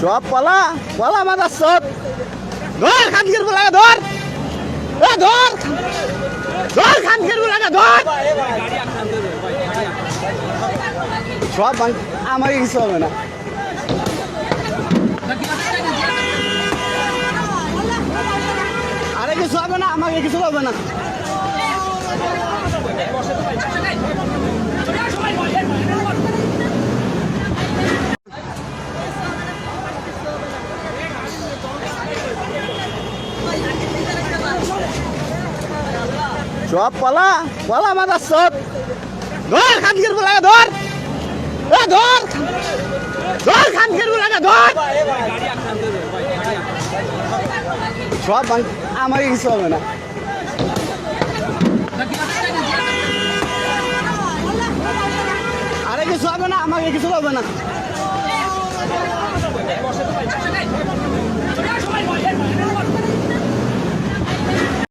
সব পলা পলা মাদার সব। ধর, খানকের বলাগা ধর। এ, ধর। ধর, খানকের বলাগা ধর। সব আমাকে কিছু হবে না। কিছু হবে না, আমাকে কিছু হবে না। সব পলা পলা মাদার সব। ধর, খানকের বলাগা ধর। এ, ধর। ধর, খানকের বলাগা ধর। সব আমাকে কিছু হবে না। আরে কিছু হবে না আমাকে কিছু হবে না।